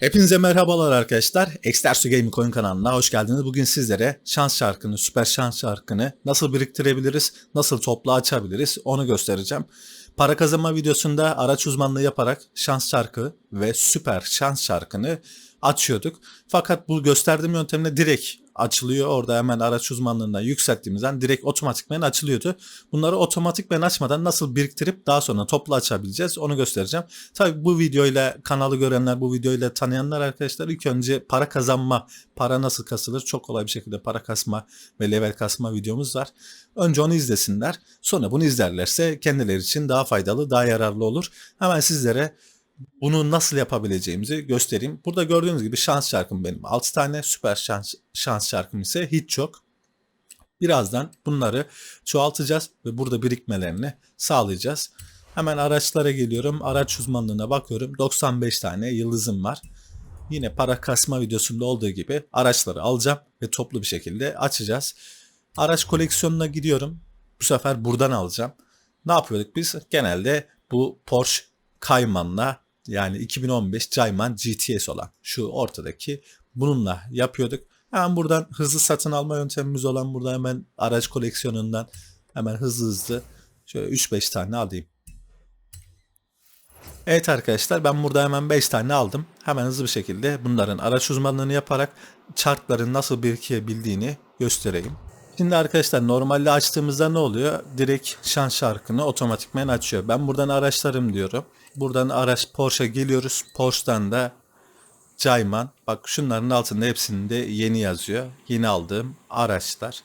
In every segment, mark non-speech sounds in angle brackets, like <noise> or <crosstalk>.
Hepinize merhabalar arkadaşlar. Extersu Gaming Coin kanalına hoş geldiniz. Bugün sizlere şans şarkını, süper şans şarkını nasıl biriktirebiliriz, nasıl toplu açabiliriz onu göstereceğim. Para kazanma videosunda araç uzmanlığı yaparak şans şarkı ve süper şans şarkını açıyorduk. Fakat bu gösterdiğim yöntemle direkt açılıyor. Orada hemen araç uzmanlığından yükselttiğimizden direkt otomatikmen açılıyordu. Bunları otomatikmen açmadan nasıl biriktirip daha sonra toplu açabileceğiz onu göstereceğim. Tabi bu videoyla kanalı görenler, bu videoyla tanıyanlar arkadaşlar ilk önce para kazanma, para nasıl kasılır çok kolay bir şekilde para kasma ve level kasma videomuz var. Önce onu izlesinler. Sonra bunu izlerlerse kendileri için daha faydalı, daha yararlı olur. Hemen sizlere bunu nasıl yapabileceğimizi göstereyim. Burada gördüğünüz gibi şans şarkım benim 6 tane, süper şans, şans şarkım ise hiç yok. Birazdan bunları çoğaltacağız ve burada birikmelerini sağlayacağız. Hemen araçlara geliyorum. Araç uzmanlığına bakıyorum. 95 tane yıldızım var. Yine para kasma videosunda olduğu gibi araçları alacağım ve toplu bir şekilde açacağız. Araç koleksiyonuna gidiyorum. Bu sefer buradan alacağım. Ne yapıyorduk biz? Genelde bu Porsche Cayman'la yani 2015 Cayman GTS olan şu ortadaki bununla yapıyorduk. Hemen buradan hızlı satın alma yöntemimiz olan burada hemen araç koleksiyonundan hemen hızlı hızlı şöyle 3-5 tane alayım. Evet arkadaşlar ben burada hemen 5 tane aldım. Hemen hızlı bir şekilde bunların araç uzmanlığını yaparak çarkların nasıl birikebildiğini göstereyim. Şimdi arkadaşlar normalde açtığımızda ne oluyor? Direkt şans şarkını otomatikmen açıyor. Ben buradan araçlarım diyorum. Buradan araç Porsche geliyoruz. Porsche'dan da Cayman. Bak şunların altında hepsinde yeni yazıyor. Yeni aldığım araçlar.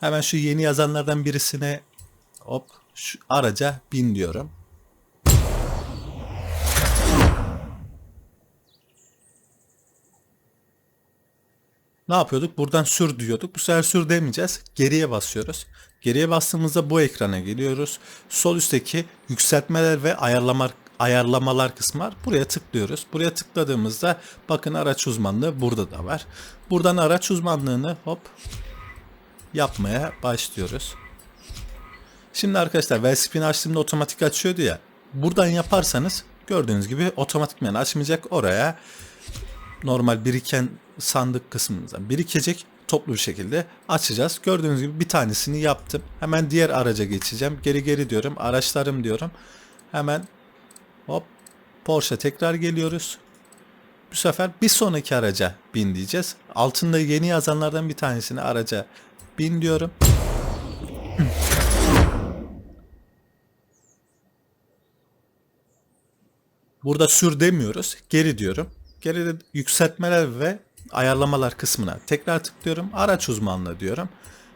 Hemen şu yeni yazanlardan birisine hop şu araca bin diyorum. Ne yapıyorduk? Buradan sür diyorduk. Bu sefer sür demeyeceğiz. Geriye basıyoruz. Geriye bastığımızda bu ekrana geliyoruz. Sol üstteki yükseltmeler ve ayarlama, ayarlamalar kısmı var. Buraya tıklıyoruz. Buraya tıkladığımızda bakın araç uzmanlığı burada da var. Buradan araç uzmanlığını hop yapmaya başlıyoruz. Şimdi arkadaşlar Velspin açtığımda otomatik açıyordu ya. Buradan yaparsanız gördüğünüz gibi otomatikmen açmayacak. Oraya normal biriken sandık kısmımızdan birikecek toplu bir şekilde açacağız. Gördüğünüz gibi bir tanesini yaptım. Hemen diğer araca geçeceğim. Geri geri diyorum. Araçlarım diyorum. Hemen hop Porsche tekrar geliyoruz. Bu sefer bir sonraki araca bin diyeceğiz. Altında yeni yazanlardan bir tanesini araca bin diyorum. Burada sür demiyoruz. Geri diyorum. Geride yükseltmeler ve ayarlamalar kısmına tekrar tıklıyorum. Araç uzmanlığı diyorum.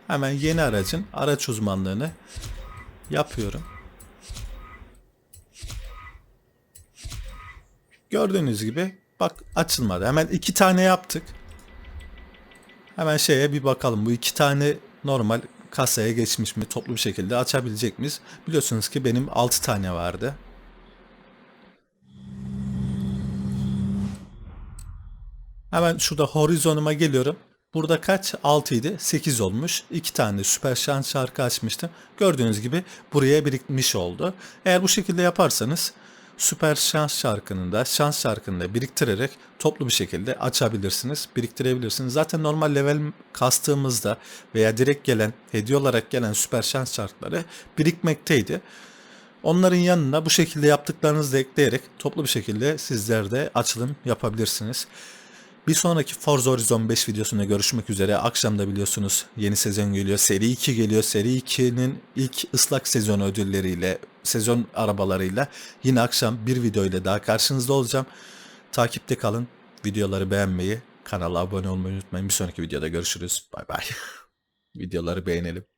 Hemen yeni aracın araç uzmanlığını yapıyorum. Gördüğünüz gibi bak açılmadı. Hemen iki tane yaptık. Hemen şeye bir bakalım. Bu iki tane normal kasaya geçmiş mi? Toplu bir şekilde açabilecek miyiz? Biliyorsunuz ki benim 6 tane vardı. Hemen şurada horizonuma geliyorum. Burada kaç? 6 idi. 8 olmuş. 2 tane süper şans şarkı açmıştım. Gördüğünüz gibi buraya birikmiş oldu. Eğer bu şekilde yaparsanız süper şans şarkını da şans şarkını da biriktirerek toplu bir şekilde açabilirsiniz, biriktirebilirsiniz. Zaten normal level kastığımızda veya direkt gelen, hediye olarak gelen süper şans şarkıları birikmekteydi. Onların yanına bu şekilde yaptıklarınızı ekleyerek toplu bir şekilde sizler de açılım yapabilirsiniz. Bir sonraki Forza Horizon 5 videosunda görüşmek üzere. Akşamda biliyorsunuz yeni sezon geliyor. Seri 2 geliyor. Seri 2'nin ilk ıslak sezon ödülleriyle, sezon arabalarıyla yine akşam bir video ile daha karşınızda olacağım. Takipte kalın. Videoları beğenmeyi, kanala abone olmayı unutmayın. Bir sonraki videoda görüşürüz. Bay bay. <laughs> Videoları beğenelim.